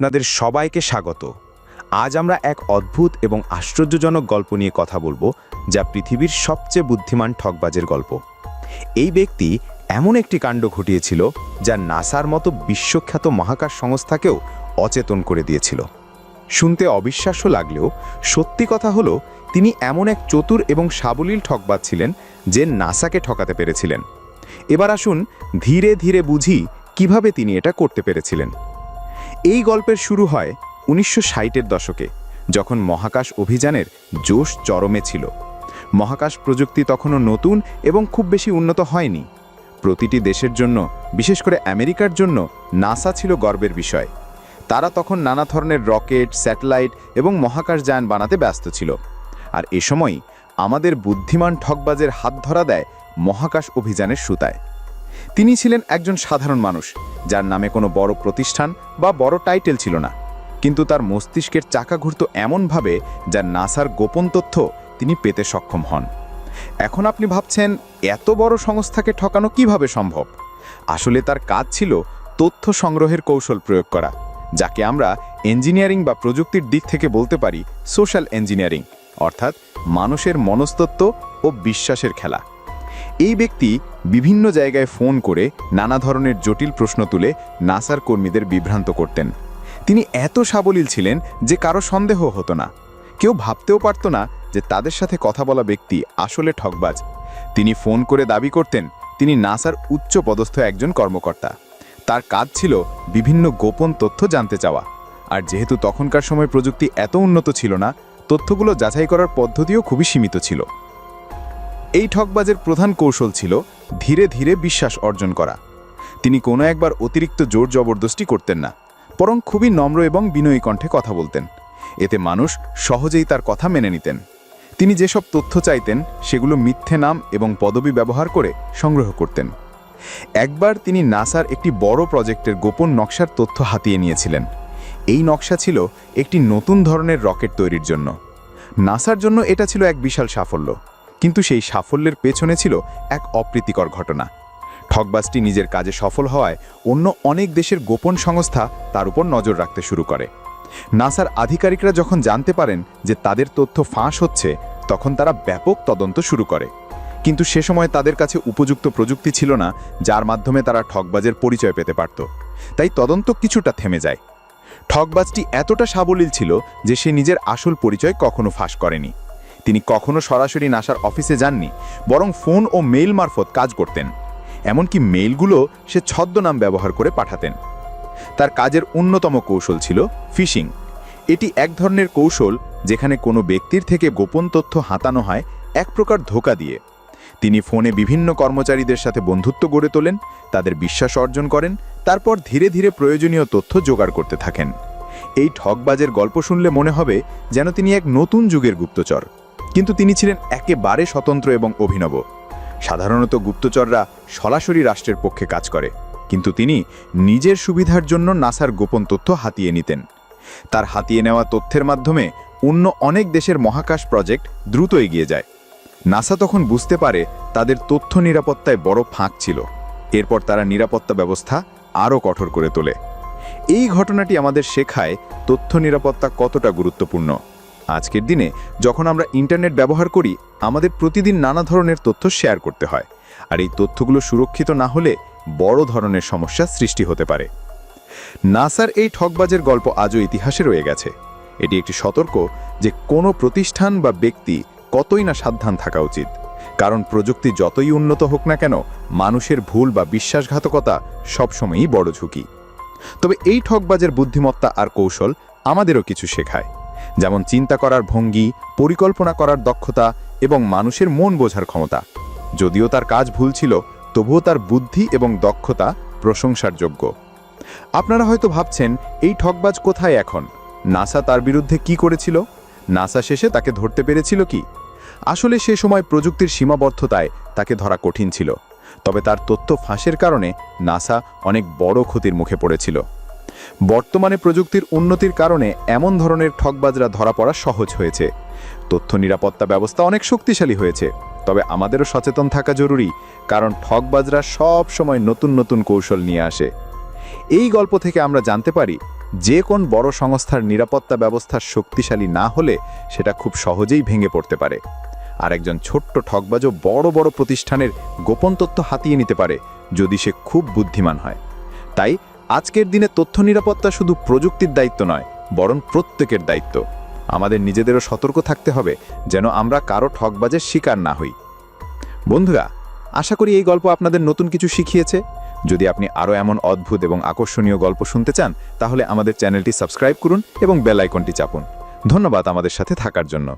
আপনাদের সবাইকে স্বাগত। আজ আমরা এক অদ্ভুত এবং আশ্চর্যজনক গল্প নিয়ে কথা বলব, যা পৃথিবীর সবচেয়ে বুদ্ধিমান ঠকবাজের গল্প। এই ব্যক্তি এমন একটি কাণ্ড ঘটিয়েছিল, যা নাসার মতো বিশ্বখ্যাত মহাকাশ সংস্থাকেও অচেতন করে দিয়েছিল। শুনতে অবিশ্বাস্য লাগলেও, সত্যি কথা হলো, তিনি এমন এক চতুর এবং সাবলীল ঠকবাজ ছিলেন, যে নাসাকে ঠকাতে পেরেছিলেন। এবার আসুন ধীরে ধীরে বুঝি কীভাবে তিনি এটা করতে পেরেছিলেন? এই গল্পের শুরু হয় উনিশশো ষাটের দশকে, যখন মহাকাশ অভিযানের জোশ চরমে ছিল। মহাকাশ প্রযুক্তি তখনও নতুন এবং খুব বেশি উন্নত হয়নি। প্রতিটি দেশের জন্য, বিশেষ করে আমেরিকার জন্য, নাসা ছিল গর্বের বিষয়। তারা তখন নানা ধরনের রকেট, স্যাটেলাইট এবং মহাকাশযান বানাতে ব্যস্ত ছিল। আর এ সময় আমাদের বুদ্ধিমান ঠকবাজের হাত ধরা দেয় মহাকাশ অভিযানের সুতায়। তিনি ছিলেন একজন সাধারণ মানুষ, যার নামে কোনো বড় প্রতিষ্ঠান বা বড় টাইটেল ছিল না। কিন্তু তার মস্তিষ্কের চাকা ঘুরত এমনভাবে যা নাসার গোপন তথ্য তিনি পেতে সক্ষম হন। এখন আপনি ভাবছেন, এত বড় সংস্থাকে ঠকানো কীভাবে সম্ভব? আসলে তার কাজ ছিল তথ্য সংগ্রহের কৌশল প্রয়োগ করা, যাকে আমরা ইঞ্জিনিয়ারিং বা প্রযুক্তির দিক থেকে বলতে পারি সোশ্যাল ইঞ্জিনিয়ারিং, অর্থাৎ মানুষের মনস্তত্ত্ব ও বিশ্বাসের খেলা। এই ব্যক্তি বিভিন্ন জায়গায় ফোন করে নানা ধরনের জটিল প্রশ্ন তুলে নাসার কর্মীদের বিভ্রান্ত করতেন। তিনি এত সাবলীল ছিলেন যে কারও সন্দেহ হতো না। কেউ ভাবতেও পারত না যে তাদের সাথে কথা বলা ব্যক্তি আসলে ঠকবাজ। তিনি ফোন করে দাবি করতেন, তিনি নাসার উচ্চ পদস্থ একজন কর্মকর্তা। তার কাজ ছিল বিভিন্ন গোপন তথ্য জানতে চাওয়া। আর যেহেতু তখনকার সময় প্রযুক্তি এত উন্নত ছিল না, তথ্যগুলো যাচাই করার পদ্ধতিও খুবই সীমিত ছিল। এই ঠকবাজের প্রধান কৌশল ছিল ধীরে ধীরে বিশ্বাস অর্জন করা। তিনি কোনো একবার অতিরিক্ত জোর জবরদস্তি করতেন না, বরং খুবই নম্র এবং বিনয়ী কণ্ঠে কথা বলতেন। এতে মানুষ সহজেই তার কথা মেনে নিতেন। তিনি যেসব তথ্য চাইতেন, সেগুলো মিথ্যে নাম এবং পদবি ব্যবহার করে সংগ্রহ করতেন। একবার তিনি নাসার একটি বড় প্রজেক্টের গোপন নকশার তথ্য হাতিয়ে নিয়েছিলেন। এই নকশা ছিল একটি নতুন ধরনের রকেট তৈরির জন্য। নাসার জন্য এটা ছিল এক বিশাল সাফল্য। কিন্তু সেই সাফল্যের পেছনে ছিল এক অপ্রীতিকর ঘটনা। ঠকবাজটি নিজের কাজে সফল হওয়ায় অন্য অনেক দেশের গোপন সংস্থা তার উপর নজর রাখতে শুরু করে। নাসার আধিকারিকরা যখন জানতে পারেন যে তাদের তথ্য ফাঁস হচ্ছে, তখন তারা ব্যাপক তদন্ত শুরু করে। কিন্তু সে সময় তাদের কাছে উপযুক্ত প্রযুক্তি ছিল না, যার মাধ্যমে তারা ঠকবাজের পরিচয় পেতে পারত। তাই তদন্ত কিছুটা থেমে যায়। ঠকবাজটি এতটা সাবলীল ছিল যে সে নিজের আসল পরিচয় কখনো ফাঁস করেনি। তিনি কখনো সরাসরি নাসার অফিসে যাননি, বরং ফোন ও মেইল মারফত কাজ করতেন। এমনকি মেইলগুলো সে ছদ্মনাম ব্যবহার করে পাঠাতেন। তার কাজের অন্যতম কৌশল ছিল ফিশিং। এটি এক ধরনের কৌশল যেখানে কোনো ব্যক্তির থেকে গোপন তথ্য হাতানো হয় এক প্রকার ধোকা দিয়ে। তিনি ফোনে বিভিন্ন কর্মচারীদের সাথে বন্ধুত্ব গড়ে তোলেন, তাদের বিশ্বাস অর্জন করেন, তারপর ধীরে ধীরে প্রয়োজনীয় তথ্য জোগাড় করতে থাকেন। এই ঠকবাজের গল্প শুনলে মনে হবে যেন তিনি এক নতুন যুগের গুপ্তচর। কিন্তু তিনি ছিলেন একেবারে স্বতন্ত্র এবং অভিনব। সাধারণত গুপ্তচররা সরাসরি রাষ্ট্রের পক্ষে কাজ করে, কিন্তু তিনি নিজের সুবিধার জন্য নাসার গোপন তথ্য হাতিয়ে নিতেন। তার হাতিয়ে নেওয়া তথ্যের মাধ্যমে অন্য অনেক দেশের মহাকাশ প্রজেক্ট দ্রুত এগিয়ে যায়। নাসা তখন বুঝতে পারে তাদের তথ্য নিরাপত্তায় বড় ফাঁক ছিল। এরপর তারা নিরাপত্তা ব্যবস্থা আরও কঠোর করে তোলে। এই ঘটনাটি আমাদের শেখায় তথ্য নিরাপত্তা কতটা গুরুত্বপূর্ণ। আজকের দিনে যখন আমরা ইন্টারনেট ব্যবহার করি, আমাদের প্রতিদিন নানা ধরনের তথ্য শেয়ার করতে হয়। আর এই তথ্যগুলো সুরক্ষিত না হলে বড় ধরনের সমস্যা সৃষ্টি হতে পারে। নাসার এই ঠকবাজের গল্প আজও ইতিহাসে রয়ে গেছে। এটি একটি সতর্ক যে কোনো প্রতিষ্ঠান বা ব্যক্তি কতই না সাবধান থাকা উচিত। কারণ প্রযুক্তি যতই উন্নত হোক না কেন, মানুষের ভুল বা বিশ্বাসঘাতকতা সবসময়ই বড় ঝুঁকি। তবে এই ঠকবাজের বুদ্ধিমত্তা আর কৌশল আমাদেরও কিছু শেখায়। যেমন চিন্তা করার ভঙ্গি, পরিকল্পনা করার দক্ষতা এবং মানুষের মন বোঝার ক্ষমতা। যদিও তার কাজ ভুল ছিল, তবুও তার বুদ্ধি এবং দক্ষতা প্রশংসার যোগ্য। আপনারা হয়তো ভাবছেন, এই ঠকবাজ কোথায় এখন? নাসা তার বিরুদ্ধে কি করেছিল? নাসা শেষে তাকে ধরতে পেরেছিল কি? আসলে সে সময় প্রযুক্তির সীমাবদ্ধতায় তাকে ধরা কঠিন ছিল। তবে তার তথ্য ফাঁসের কারণে নাসা অনেক বড় ক্ষতির মুখে পড়েছিল। বর্তমানে প্রযুক্তির উন্নতির কারণে এমন ধরনের ঠকবাজরা ধরা পড়া সহজ হয়েছে। তথ্য নিরাপত্তা ব্যবস্থা অনেক শক্তিশালী হয়েছে, তবে আমাদেরও সচেতন থাকা জরুরি, কারণ ঠকবাজরা সব সময় নতুন নতুন কৌশল নিয়ে আসে। এই গল্প থেকে আমরা জানতে পারি, যে কোন বড় সংস্থার নিরাপত্তা ব্যবস্থা শক্তিশালী না হলে সেটা খুব সহজেই ভেঙে পড়তে পারে। আর একজন ছোট্ট ঠকবাজও বড় বড় প্রতিষ্ঠানের গোপন তথ্য হাতিয়ে নিতে পারে, যদি সে খুব বুদ্ধিমান হয়। তাই আজকের দিনে তথ্য নিরাপত্তা শুধু প্রযুক্তির দায়িত্ব নয়, বরং প্রত্যেকের দায়িত্ব। আমাদের নিজেদেরও সতর্ক থাকতে হবে যেন আমরা কারও ঠকবাজের শিকার না হই। বন্ধুরা, আশা করি এই গল্প আপনাদের নতুন কিছু শিখিয়েছে। যদি আপনি আরও এমন অদ্ভুত এবং আকর্ষণীয় গল্প শুনতে চান, তাহলে আমাদের চ্যানেলটি সাবস্ক্রাইব করুন এবং বেল আইকনটি চাপুন। ধন্যবাদ আমাদের সাথে থাকার জন্য।